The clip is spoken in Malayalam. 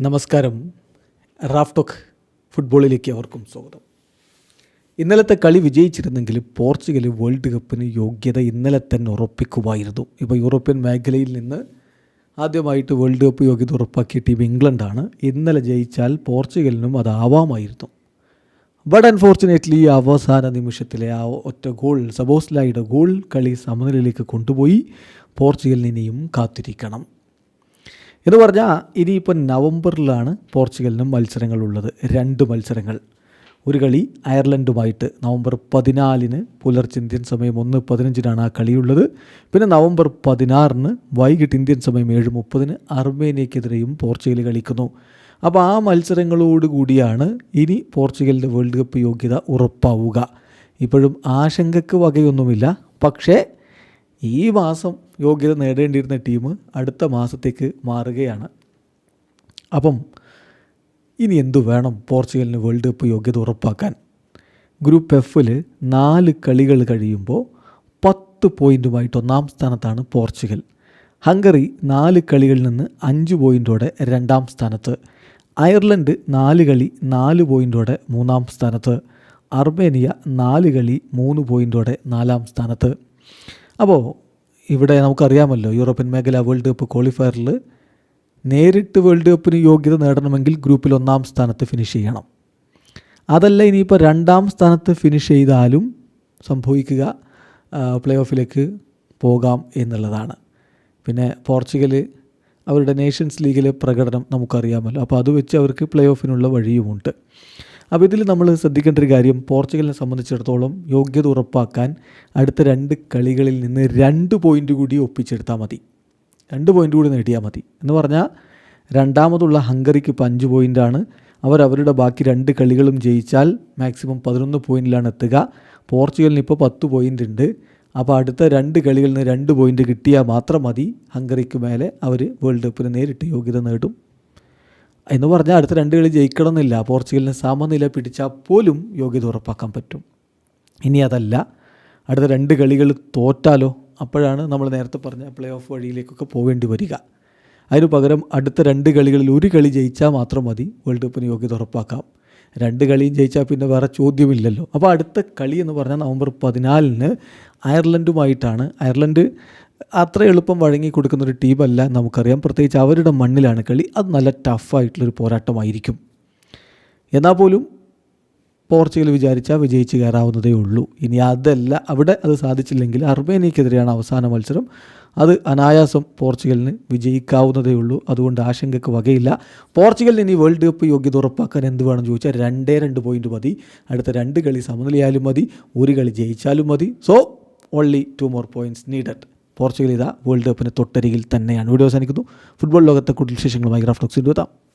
നമസ്കാരം. റാഫ്ടോക്ക് ഫുട്ബോളിലേക്ക് അവർക്കും സ്വാഗതം. ഇന്നലത്തെ കളി വിജയിച്ചിരുന്നെങ്കിൽ പോർച്ചുഗൽ വേൾഡ് കപ്പിന് യോഗ്യത ഇന്നലെ തന്നെ ഉറപ്പിക്കുമായിരുന്നു. ഇപ്പോൾ യൂറോപ്യൻ മേഖലയിൽ നിന്ന് ആദ്യമായിട്ട് വേൾഡ് കപ്പ് യോഗ്യത ഉറപ്പാക്കിയ ടീം ഇംഗ്ലണ്ടാണ്. ഇന്നലെ ജയിച്ചാൽ പോർച്ചുഗലിനും അതാവാമായിരുന്നു ബട്ട് അൺഫോർച്ചുനേറ്റ്ലി അവസാന നിമിഷത്തിലെ ആ ഒറ്റ ഗോൾ സബോസ്ലായുടെ ഗോൾ കളി സമനിലയിലേക്ക് കൊണ്ടുപോയി പോർച്ചുഗലിനെയും കാത്തിരിക്കണം. എന്ന് പറഞ്ഞാൽ ഇനിയിപ്പോൾ നവംബറിലാണ് പോർച്ചുഗലിനും മത്സരങ്ങളുള്ളത്. രണ്ട് മത്സരങ്ങൾ. ഒരു കളി അയർലൻഡുമായിട്ട് നവംബർ പതിനാലിന് പുലർച്ചെ ഇന്ത്യൻ സമയം ഒന്ന് പതിനഞ്ചിനാണ് ആ കളിയുള്ളത്. പിന്നെ നവംബർ പതിനാറിന് വൈകിട്ട് ഇന്ത്യൻ സമയം ഏഴ് മുപ്പതിന് അർമേനിയക്കെതിരെയും പോർച്ചുഗൽ കളിക്കുന്നു. അപ്പോൾ ആ മത്സരങ്ങളോടുകൂടിയാണ് ഇനി പോർച്ചുഗലിന്റെ വേൾഡ് കപ്പ് യോഗ്യത ഉറപ്പാവുക. ഇപ്പോഴും ആശങ്കക്ക് വകയൊന്നുമില്ല. പക്ഷേ ഈ മാസം യോഗ്യത നേടേണ്ടിയിരുന്ന ടീം അടുത്ത മാസത്തേക്ക് മാറുകയാണ്. അപ്പം ഇനി എന്തു വേണം പോർച്ചുഗലിന് വേൾഡ് കപ്പ് യോഗ്യത ഉറപ്പാക്കാൻ? ഗ്രൂപ്പ് എഫിൽ നാല് കളികൾ കഴിയുമ്പോൾ പത്ത് പോയിന്റുമായിട്ട് ഒന്നാം സ്ഥാനത്താണ് പോർച്ചുഗൽ. ഹംഗറി നാല് കളികളിൽ നിന്ന് അഞ്ച് പോയിന്റോടെ രണ്ടാം സ്ഥാനത്ത്. അയർലൻഡ് നാല് കളി നാല് പോയിന്റോടെ മൂന്നാം സ്ഥാനത്ത്. അർമേനിയ നാല് കളി മൂന്ന് പോയിന്റോടെ നാലാം സ്ഥാനത്ത്. അപ്പോൾ ഇവിടെ നമുക്കറിയാമല്ലോ യൂറോപ്യൻ മേഖല വേൾഡ് കപ്പ് ക്വാളിഫയറിൽ നേരിട്ട് വേൾഡ് കപ്പിന് യോഗ്യത നേടണമെങ്കിൽ ഗ്രൂപ്പിൽ ഒന്നാം സ്ഥാനത്ത് ഫിനിഷ് ചെയ്യണം. അതല്ല ഇനിയിപ്പോൾ രണ്ടാം സ്ഥാനത്ത് ഫിനിഷ് ചെയ്താലും സംഭവിക്കുക പ്ലേ ഓഫിലേക്ക് പോകാം എന്നുള്ളതാണ്. പിന്നെ പോർച്ചുഗൽ അവരുടെ നേഷൻസ് ലീഗിലെ പ്രകടനം നമുക്കറിയാമല്ലോ. അപ്പോൾ അത് വെച്ച് അവർക്ക് പ്ലേ ഓഫിനുള്ള വഴിയുമുണ്ട്. അപ്പോൾ ഇതിൽ നമ്മൾ ശ്രദ്ധിക്കേണ്ട ഒരു കാര്യം പോർച്ചുഗലിനെ സംബന്ധിച്ചിടത്തോളം യോഗ്യത ഉറപ്പാക്കാൻ അടുത്ത രണ്ട് കളികളിൽ നിന്ന് രണ്ട് പോയിന്റ് കൂടി ഒപ്പിച്ചെടുത്താൽ മതി. രണ്ട് പോയിന്റ് കൂടി നേടിയാൽ മതി. എന്ന് പറഞ്ഞാൽ രണ്ടാമതുള്ള ഹംഗറിക്ക് ഇപ്പോൾ അഞ്ച് പോയിന്റാണ് അവരുടെ ബാക്കി രണ്ട് കളികളും ജയിച്ചാൽ മാക്സിമം പതിനൊന്ന് പോയിന്റിലാണ് എത്തുക. പോർച്ചുഗലിന് ഇപ്പോൾ പത്ത് പോയിന്റ് ഉണ്ട്. അപ്പോൾ അടുത്ത രണ്ട് കളികളിൽ നിന്ന് രണ്ട് പോയിന്റ് കിട്ടിയാൽ മാത്രം മതി. ഹംഗറിക്ക് മേലെ അവർ വേൾഡ് കപ്പിന് നേരിട്ട് യോഗ്യത നേടും. എന്ന് പറഞ്ഞാൽ അടുത്ത രണ്ട് കളി ജയിക്കണമെന്നില്ല. പോർച്ചുഗലിന് സമനില പിടിച്ചാൽ പോലും യോഗ്യത ഉറപ്പാക്കാൻ പറ്റും. ഇനി അതല്ല. അടുത്ത രണ്ട് കളികൾ തോറ്റാലോ? അപ്പോഴാണ് നമ്മൾ നേരത്തെ പറഞ്ഞ പ്ലേ ഓഫ് വഴിയിലേക്കൊക്കെ പോകേണ്ടി വരിക. അതിന് പകരം അടുത്ത രണ്ട് കളികളിൽ ഒരു കളി ജയിച്ചാൽ മാത്രം മതി. വേൾഡ് കപ്പിന് യോഗ്യത ഉറപ്പാക്കാം. രണ്ട് കളിയും ജയിച്ചാൽ പിന്നെ വേറെ ചോദ്യമില്ലല്ലോ. അപ്പോൾ അടുത്ത കളി എന്ന് പറഞ്ഞാൽ നവംബർ പതിനാലിന് അയർലൻഡുമായിട്ടാണ്. അയർലൻഡ് അത്ര എളുപ്പം വഴങ്ങി കൊടുക്കുന്ന ഒരു ടീമല്ല നമുക്കറിയാം. പ്രത്യേകിച്ച് അവരുടെ മണ്ണിലാണ് കളി. അത് നല്ല ടഫായിട്ടുള്ളൊരു പോരാട്ടമായിരിക്കും. എന്നാൽ പോലും പോർച്ചുഗൽ വിചാരിച്ചാൽ വിജയിച്ച് കയറാവുന്നതേ ഉള്ളൂ. ഇനി അതല്ല അവിടെ അത് സാധിച്ചില്ലെങ്കിൽ അർമേനിയക്കെതിരെയാണ് അവസാന മത്സരം. അത് അനായാസം പോർച്ചുഗലിന് വിജയിക്കാവുന്നതേ ഉള്ളൂ. അതുകൊണ്ട് ആശങ്കയ്ക്ക് വകയില്ല. പോർച്ചുഗലിന് ഇനി വേൾഡ് കപ്പ് യോഗ്യത ഉറപ്പാക്കാൻ എന്ത് വേണം ചോദിച്ചാൽ രണ്ടേ രണ്ട് പോയിന്റ് മതി. അടുത്ത രണ്ട് കളി സമനിലയാലും മതി. ഒരു കളി ജയിച്ചാലും മതി. So only two more points needed Portugal ഇതാ വേൾഡ് കപ്പിന് തൊട്ടരികിൽ തന്നെയാണ്. വീഡിയോ അവസാനിക്കുന്നു. ഫുട്ബോൾ ലോകത്തെ കൂടുതൽ വിശേഷങ്ങളുമായി ഗ്രാഫ്റ്റോക്സിന്റെ എത്താം